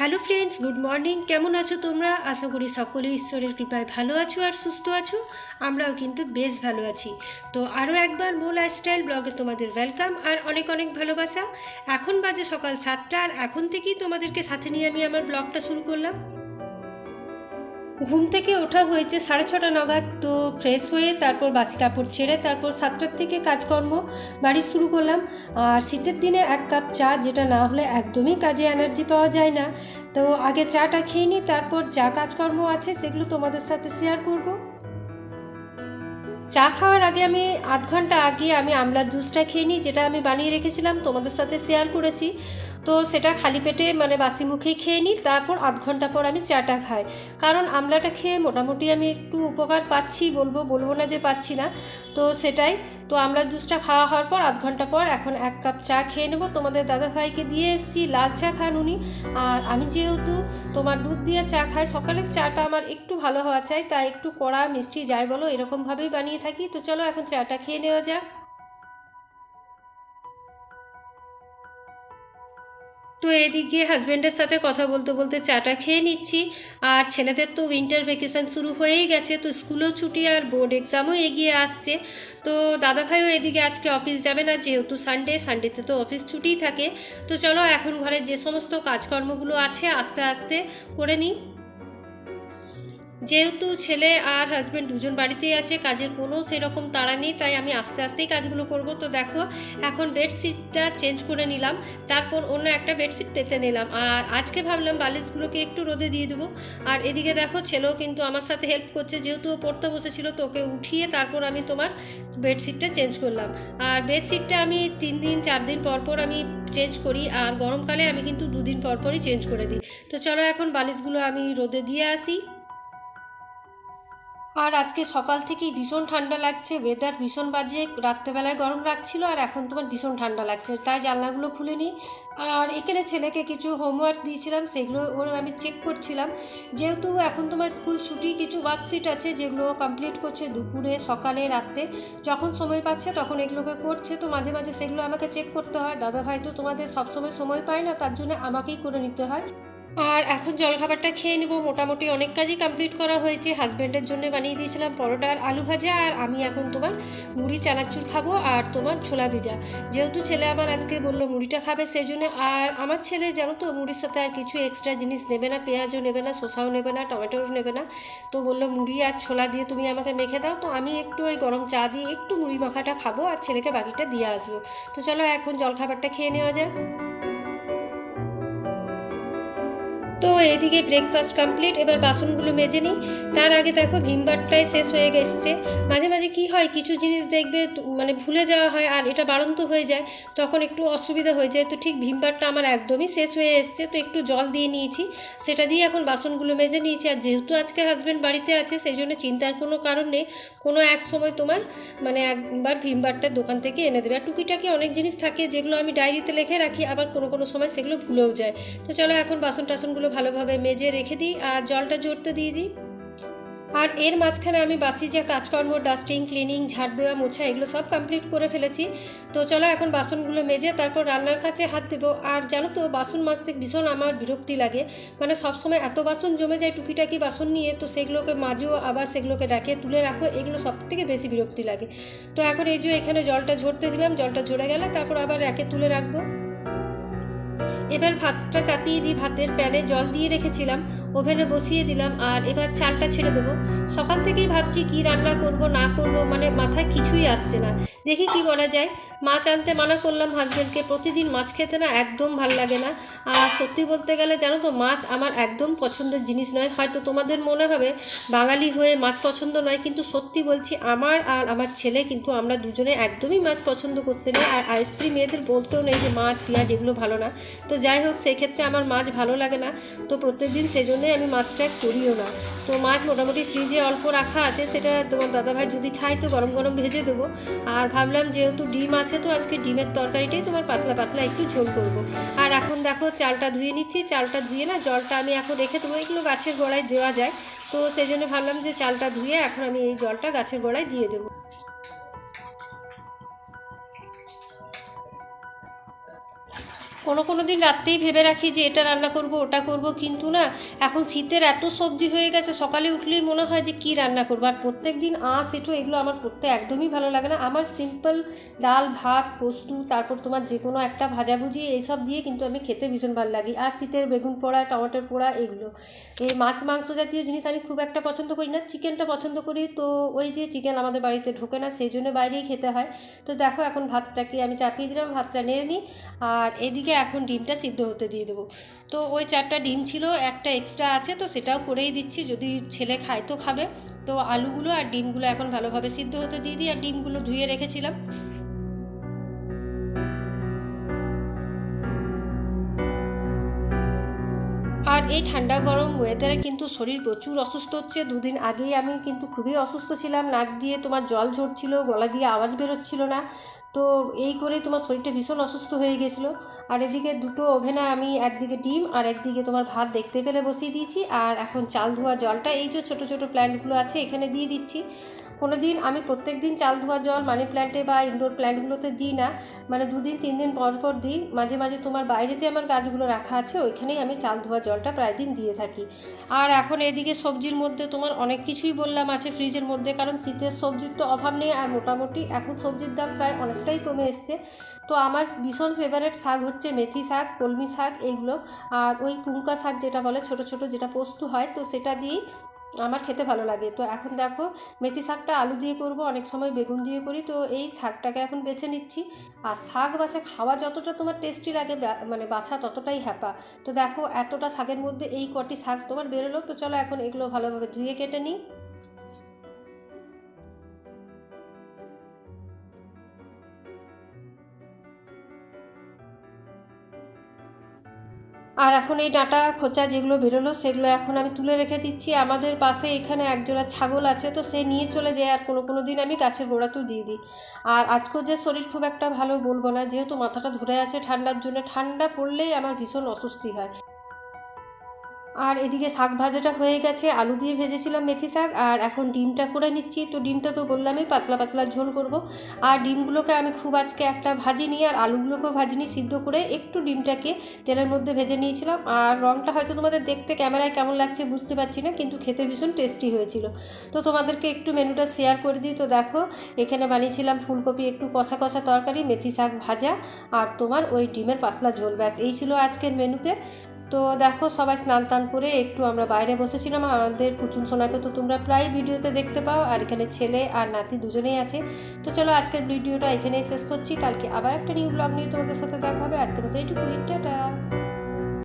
Hello friends good morning কেমন আছো তোমরা? আশা করি সকলে ঈশ্বরের কৃপায় ভালো আছো আর সুস্থ আছো। আমরাও কিন্তু বেশ ভালো আছি। তো আরও একবার মো লাইফস্টাইল ব্লগে তোমাদের ওয়েলকাম আর অনেক অনেক ভালোবাসা। এখন বাজে সকাল সাতটা আর এখন থেকেই তোমাদেরকে সাথে নিয়ে আমি আমার ব্লগটা শুরু করলাম। ঘুম থেকে ওঠা হয়েছে সাড়ে ছটা নাগাদ। তো ফ্রেশ হয়ে তারপর বাসি কাপড় ছেড়ে তারপর সাতটার থেকে কাজকর্ম বাড়ি শুরু করলাম। আর শীতের দিনে এক কাপ চা যেটা না হলে একদমই কাজে এনার্জি পাওয়া যায় না। তো আগে চাটা খেয়ে নিই, তারপর যা কাজকর্ম আছে সেগুলো তোমাদের সাথে শেয়ার করব। চা খাওয়ার আগে আমি আধ ঘণ্টা আগে আমি আমলার জুসটা খেয়ে নিই, যেটা আমি বানিয়ে রেখেছিলাম, তোমাদের সাথে শেয়ার করেছি। তো সেটা খালি পেটে মানে বাসি মুখেই খেয়ে নিই, তারপর আধ ঘণ্টা পর আমি চাটা খাই। কারণ আমলাটা খেয়ে মোটামুটি আমি একটু উপকার পাচ্ছি বলব বলব না যে পাচ্ছি না। তো সেটাই, তো আমলার জুসটা খাওয়া হওয়ার পর আধ ঘণ্টা পর এখন এক কাপ চা খেয়ে নেব। তোমাদের দাদা ভাইকে দিয়ে এসেছি লাল চা খান উনি, আর আমি যেহেতু তোমার দুধ দিয়ে চা খাই, সকালের চাটা আমার একটু ভালো হওয়া চাই, তাই একটু কড়া মিষ্টি যাই বলো, এরকমভাবেই বানিয়ে থাকি। তো চলো এখন চাটা খেয়ে নেওয়া যাক। তো এদিকে হাজব্যান্ডের সাথে কথা বলতে বলতে চাটা খেয়ে নিচ্ছি। আর ছেলেদের তো উইন্টার ভ্যাকেশান শুরু হয়েই গেছে, তো স্কুলও ছুটি আর বোর্ড এক্সামও এগিয়ে আসছে। তো দাদাভাইও এদিকে আজকে অফিস যাবে না, যেহেতু সানডে সানডেতে তো অফিস ছুটিই থাকে। তো চলো এখন ঘরে যে সমস্ত কাজকর্মগুলো আছে, আস্তে আস্তে করে নিই। যেহেতু ছেলে আর হাজব্যান্ড দুজন বাড়িতেই আছে, কাজের কোনো সেরকম তাড়া নেই, তাই আমি আস্তে আস্তেই কাজগুলো করব। তো দেখো, এখন বেডশিটটা চেঞ্জ করে নিলাম, তারপর অন্য একটা বেডশিট পেতে নিলাম। আর আজকে ভাবলাম বালিশগুলোকে একটু রোদে দিয়ে দেবো। আর এদিকে দেখো, ছেলেও কিন্তু আমার সাথে হেল্প করছে, যেহেতু ও পড়তে বসেছিল, তো ওকে উঠিয়ে তারপর আমি তোমার বেডশিটটা চেঞ্জ করলাম। আর বেডশিটটা আমি তিন দিন, চার দিন পর পর আমি চেঞ্জ করি, আর গরমকালে আমি কিন্তু দুদিন পর পরই চেঞ্জ করে দিই। তো চলো এখন বালিশগুলো আমি রোদে দিয়ে আসি। আর আজকে সকাল থেকেই ভীষণ ঠান্ডা লাগছে ওয়েদার ভীষণ বাজে, রাত্রেবেলায় গরম রাখছিল আর এখন তোমার ভীষণ ঠান্ডা লাগছে, তাই জানলাগুলো খুলে নিই আর এখানে ছেলেকে কিছু হোমওয়ার্ক দিয়েছিলাম, সেগুলো ওর আমি চেক করছিলাম। যেহেতু এখন তোমার স্কুল ছুটি, কিছু ওয়ার্কশিট আছে যেগুলো কমপ্লিট করছে দুপুরে, সকালে, রাত্রে, যখন সময় পাচ্ছে তখন এগুলোকে করছে, তো মাঝে মাঝে সেগুলো আমাকে চেক করতে হয়। দাদা ভাই তো তোমাদের সবসময় সময় পায় না, তার জন্য আমাকেই করে নিতে হয়। আর এখন জলখাবারটা খেয়ে নেব। মোটামুটি অনেক কাজই কমপ্লিট করা হয়েছে। হাজব্যান্ডের জন্য বানিয়ে দিয়েছিলাম পরোটা আর আলু ভাজা, আর আমি এখন তোমার মুড়ি, চানাচুর খাব আর তোমার ছোলা ভেজা। যেহেতু ছেলে আমার আজকে বলল মুড়িটা খাবে সেই জন্য আর আমার ছেলে জানো তো, মুড়ির সাথে আর কিছু এক্সট্রা জিনিস নেবে না, পেঁয়াজও নেবে না, শসাও নেবে না, টমেটোও নেবে না। তো বলল মুড়ি আর ছোলা দিয়ে তুমি আমাকে মেখে দাও। তো আমি একটু ওই গরম চা দিয়ে একটু মুড়ি মাখাটা খাব, আর ছেলেকে বাকিটা দিয়ে আসব। তো চলো এখন জলখাবারটা খেয়ে নেওয়া যাক। তো এইদিকে ব্রেকফাস্ট কমপ্লিট এবার বাসনগুলো মেজে নিই। তার আগে দেখো ভিমবারটাই শেষ হয়ে গেছে। মাঝে মাঝে কি হয়, কিছু জিনিস দেখবে মানে ভুলে যাওয়া হয় আর এটা বাড়ন্ত হয়ে যায়, তখন একটু অসুবিধা হয়ে যায়। তো ঠিক ভিমবারটা আমার একদমই শেষ হয়ে এসছে, তো একটু জল দিয়ে নিয়েছি। সেটা দিয়ে এখন বাসনগুলো মেজে নিয়েছি আর যেহেতু আজকে হাজব্যান্ড বাড়িতে আছে, সেই জন্য চিন্তার কোনো কারণ নেই। কোনো এক সময় তোমার মানে একবার ভিমবারটা দোকান থেকে এনে দেবে। আর টুকিটাকি অনেক জিনিস থাকে যেগুলো আমি ডায়েরিতে লিখে রাখি, আবার কোনো কোনো সময় সেগুলো ভুলেও যায়। তো চলো এখন বাসন টাসনগুলো ভালোভাবে মেজে রেখে দিই আর জলটা জড়তে দিয়ে দিই। আর এর মাঝখানে আমি বাসি যে কাজকর্ম ডাস্টিং ক্লিনিং ঝাড় দেওয়া, মোছা, এগুলো সব কমপ্লিট করে ফেলেছি। তো চলো এখন বাসনগুলো মেজে তারপর রান্নার কাছে হাত দেবো। আর জানো তো, বাসন মাজতে ভীষণ আমার বিরক্তি লাগে। মানে সবসময় এত বাসন জমে যায় টুকিটাকি বাসন নিয়ে, তো সেগুলোকে মাজো, আবার সেগুলোকে রাখে তুলে রাখো, এগুলো সব থেকে বেশি বিরক্তি লাগে। তো এখন এই যে এখানে জলটা ঝরতে দিলাম, জলটা ঝরে গেলে তারপর আবার র্যাকে তুলে রাখব। এবার ভাতটা চাপিয়ে দিই ভাতের প্যানে জল দিয়ে রেখেছিলাম, ওভেনে বসিয়ে দিলাম আর এবার চালটা ছেড়ে দেবো। সকাল থেকেই ভাবছি কি রান্না করব, না করব মানে মাথায় কিছুই আসছে না। দেখি কি করা যায়। মাছ আনতে মানা করলাম হাজব্যান্ডকে প্রতিদিন মাছ খেতে না একদম ভালো লাগে না। আর সত্যি বলতে গেলে জানো তো, মাছ আমার একদম পছন্দের জিনিস নয়। হয়তো তোমাদের মনে হবে, বাঙালি হয়ে মাছ পছন্দ নয়, কিন্তু সত্যি বলছি, আমার আর আমার ছেলে কিন্তু আমরা দুজনে একদমই মাছ পছন্দ করতে নেই। আর আর স্ত্রী মেয়েদের বলতেও নেই যে মাছ, পেঁয়াজ এগুলো ভালো না। তো যাই হোক সেই ক্ষেত্রে আমার মাছ ভালো লাগে না। তো প্রত্যেকদিন সেই জন্যই আমি মাছটা করিও না। তো মাছ মোটামুটি ফ্রিজে অল্প রাখা আছে, সেটা তোমার দাদাভাই যদি খায় তো গরম গরম ভেজে দেবো। আর ভাবলাম যেহেতু ডিম আছে তো আজকে ডিমের তরকারিটাই তোমার পাতলা পাতলা একটু ঝোল করব। আর এখন দেখো চালটা ধুয়ে নিচ্ছি, চালটা ধুয়ে না জলটা আমি এখন রেখে দেবো এগুলো গাছের গোড়ায় দেওয়া যায়, তো সেই জন্য ভাবলাম যে চালটা ধুয়ে এখন আমি এই জলটা গাছের গোড়ায় দিয়ে দেবো কোনো কোনো দিন রাত্রেই ভেবে রাখি যে এটা রান্না করব, ওটা করব, কিন্তু না, এখন শীতের এত সবজি হয়ে গেছে, সকালে উঠলেই মনে হয় যে কি রান্না করব। আর প্রত্যেক দিন আঁশ, এঁটো এগুলো আমার করতে একদমই ভালো লাগে না। আমার সিম্পল ডাল, ভাত, পোস্ত, তারপর তোমার যে কোনো একটা ভাজাভুজি এইসব দিয়ে কিন্তু আমি খেতে ভীষণ ভালো লাগি। আর শীতের বেগুন পোড়া, টমেটোর পোড়া, এগুলো। এই মাছ, মাংস জাতীয় জিনিস আমি খুব একটা পছন্দ করি না। চিকেনটা পছন্দ করি, তো ওই যে চিকেন আমাদের বাড়িতে ঢোকে না, সেই জন্য বাইরেই খেতে হয়। তো দেখো, এখন ভাতটাকে আমি চাপিয়ে দিলাম, ভাতটা নেড়ে নিই। আর এদিকে এখন ডিমটা সিদ্ধ হতে দিয়ে দেবো। তো ওই চারটা ডিম ছিল, একটা এক্সট্রা আছে, তো সেটাও করেই দিচ্ছি। যদি ছেলে খায় তো খাবে। তো আলুগুলো আর ডিমগুলো এখন ভালোভাবে সিদ্ধ হতে দিয়ে দিই। আর ডিমগুলো ধুয়ে রেখেছিলাম। এই ঠান্ডা গরম ওয়েদারে কিন্তু শরীর প্রচুর অসুস্থ হচ্ছে। দুদিন আগেই আমি কিন্তু খুবই অসুস্থ ছিলাম। নাক দিয়ে তোমার জল ঝরছিল, গলা দিয়ে আওয়াজ বেরোচ্ছিল না। তো এই করে তোমার শরীরটা ভীষণ অসুস্থ হয়ে গেছিল। আর এদিকে দুটো ওভেনে আমি একদিকে ডিম আর একদিকে তোমার ভাত দেখতে পেলে বসিয়ে দিয়েছি। আর এখন চাল ধোয়া জলটা, এই যে ছোটো ছোটো প্ল্যান্টগুলো আছে, এখানে দিয়ে দিচ্ছি। কোনো দিন আমি প্রত্যেক দিন চাল ধোয়া জল মানি প্ল্যান্টে বা ইনডোর প্ল্যান্টগুলোতে দিই না। মানে দুদিন, তিন দিন পর পর দিই। মাঝে মাঝে তোমার বাইরে যে আমার গাছগুলো রাখা আছে, ওইখানেই আমি চাল ধোয়া জলটা প্রায় দিন দিয়ে থাকি। আর এখন এদিকে সবজির মধ্যে তোমার অনেক কিছুই বললাম আছে ফ্রিজের মধ্যে, কারণ শীতের সবজির তো অভাব নেই আর মোটামুটি এখন সবজির দাম প্রায় অনেকটাই কমে এসছে। তো আমার ভীষণ ফেভারেট শাক হচ্ছে মেথি শাক, কলমি শাক এইগুলো আর ওই পুঙ্কা শাক যেটা বলে, ছোট ছোট যেটা পোস্ত হয়, তো সেটা দিয়েই আমার খেতে ভালো লাগে। তো এখন দেখো, মেথি শাকটা আলু দিয়ে করব, অনেক সময় বেগুন দিয়ে করি। তো এই শাকটাকে এখন বেছে নিচ্ছি। আর শাক বাছা, খাওয়া যতটা তোমার টেস্টি লাগে মানে বাছা ততটাই হ্যাপা। তো দেখো, এতটা শাকের মধ্যে এই কটি শাক তোমার বেরোলো। তো চলো এখন এগুলো ভালোভাবে ধুয়ে কেটে নিই। আর এখন এই ডাঁটা খোঁচা যেগুলো বেরোলো, সেগুলো এখন আমি তুলে রেখে দিচ্ছি। আমাদের পাশে এখানে একজোড়া ছাগল আছে, তো সে নিয়ে চলে যায় আর কোনো কোনো দিন আমি গাছের গোড়াতেও দিয়ে দিই। আর আজকের যে শরীর খুব একটা ভালো বলব না, যেহেতু মাথাটা ধরে আছে ঠান্ডার জন্য, ঠান্ডা পড়লেই আমার ভীষণ অস্বস্তি হয়। আর এদিকে শাক ভাজাটা হয়ে গেছে, আলু দিয়ে ভেজেছিলাম মেথি শাক, আর এখন ডিমটা করে নিচ্ছি। তো ডিমটা তো বললামই, পাতলা পাতলা ঝোল করব। আর ডিমগুলোকে আমি খুব আজকে একটা ভাজিনি, আর আলুগুলোকেও ভাজিনি, সিদ্ধ করে একটু ডিমটাকে তেলের মধ্যে ভেজে নিয়েছিলাম। আর রঙটা হয়তো তোমাদের দেখতে, ক্যামেরায় কেমন লাগছে বুঝতে পারছি না, কিন্তু খেতে ভীষণ টেস্টি হয়েছিল। তো তোমাদেরকে একটু মেনুটা শেয়ার করে দিই। তো দেখো, এখানে বানিয়েছিলাম ফুলকপি, একটু কষা কষা তরকারি, মেথি শাক ভাজা, আর তোমার ওই ডিমের পাতলা ঝোল, ব্যাস। এই ছিল আজকের মেনুতে। তো দেখো, সবাই স্নান টান করে একটু আমরা বাইরে বসেছিলাম। আমাদের পুচুন সোনাকে তো তোমরা প্রায় ভিডিওতে দেখতে পাও, আর এখানে ছেলে আর নাতি দুজনেই আছে। তো চলো, আজকের ভিডিওটা এখানেই শেষ করছি। কালকে আবার একটা নিউ ব্লগ নিয়ে তোমাদের সাথে দেখা হবে। আজকের মতো এইটুকুই টাটা।